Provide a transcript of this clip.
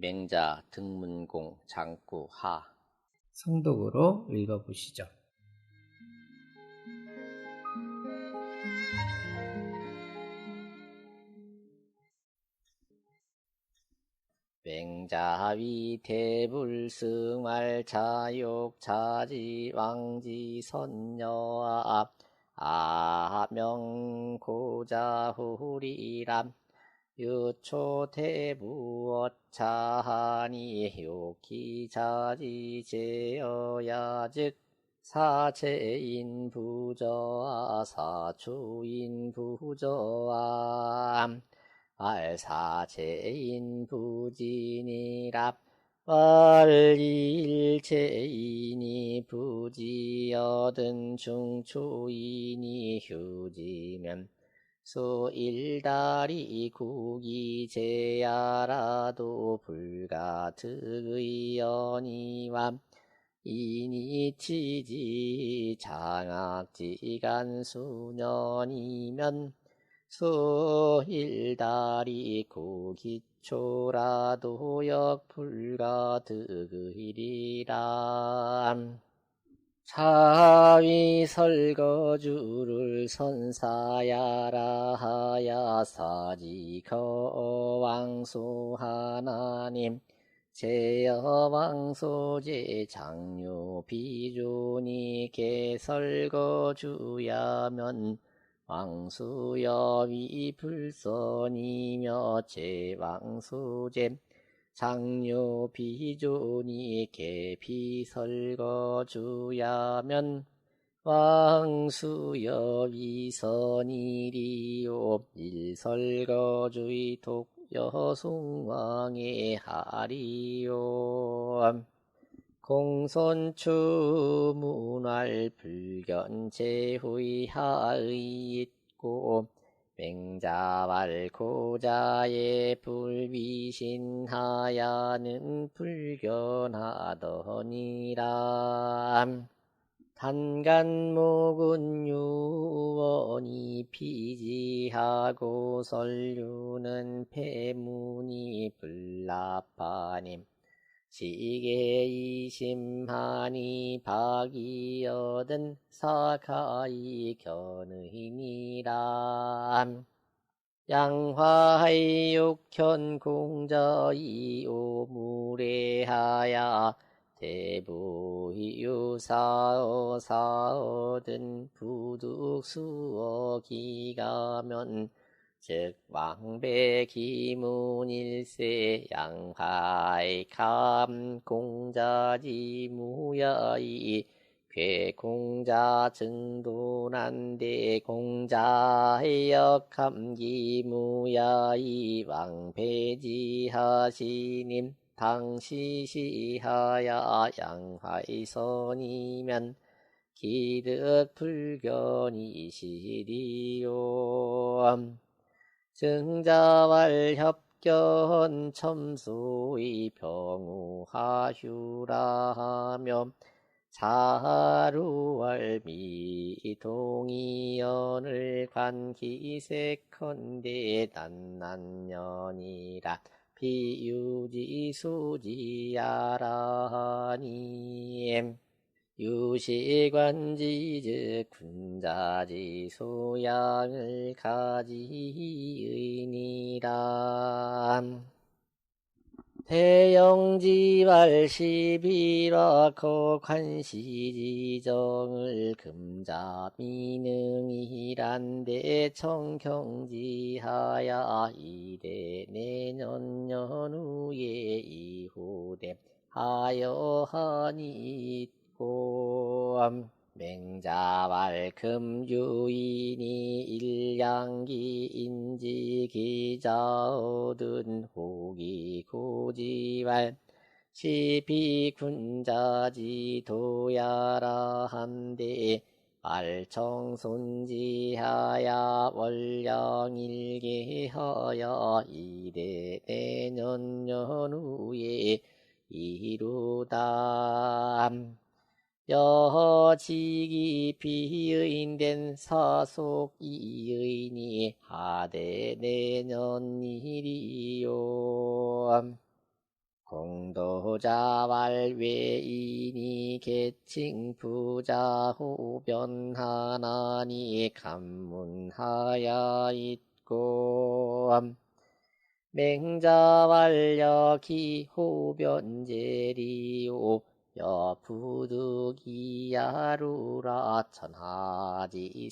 맹자 등문공 장구 하 성독으로 읽어보시죠. 맹자위 대불승말 자욕 자지 왕지 선녀압 아명 고자후리람 유초대부어차하니 효기자지 제어야 즉 사체인 부저아 사추인 부저아 알사체인 부진이랍. 월일체이니 부지여든 중초이니 휴지면 수일다리 국이제야라도 불가득의연이와 이니치지 장악지간 수년이면 수일다리 고기초라도 역불가득의리라 차위 설거주를 선사야라 사지거 왕수 하나님 제여왕소제 장유 비주니 개설거주야면 왕수여 위 불선이며 제왕수제 장유 비조니 개피설거주야면 왕수여 위 선이리요 일설거주의 독여숭왕의 하리요 공손추 문활 불견 제후이하의 있고 맹자왈 고자의 불비신하야는 불견하더니라 단간목은 유원이 피지하고 설류는 폐문이 불납하님. 시계이심하니 박이여든 사가이 견의니라 양화의 육현 공자이 오무례하야 대부이 유사어 사어든 부득수어 기가면 즉 왕배 기문일세 양하이 감 공자지 무야이 괴공자 증도난데 공자의 역함 기 무야이 왕배지 하시님 당시시하야 양하이 선이면 기득 불견이시리요. 증자왈 협견 첨수의 병우하휴라 하며 자루월 미동이연을 관기색컨대 단난년이라 비유지 수지야라니 유시관지즉 군자지 소양을 가지의니라 대영지 발 시비라코 관시지정을 금자미능이란데 청경지하야 이대 내년 연후에 이후대 하여하니 있고 맹자왈 금유인이 일양기 인지 기자얻은 호기 고지왈 시비 군자지 도야라 한데 알청손지하야 월량일계하여 이대 내년 연후에 이루다. 여지기 비의인된 사속 이의니 하대 내년 일이요 공도자왈 외인이 계칭 부자 호변하나니 간문하야 있고 맹자왈력이 호변제리요 여부득이야루라 천하지생이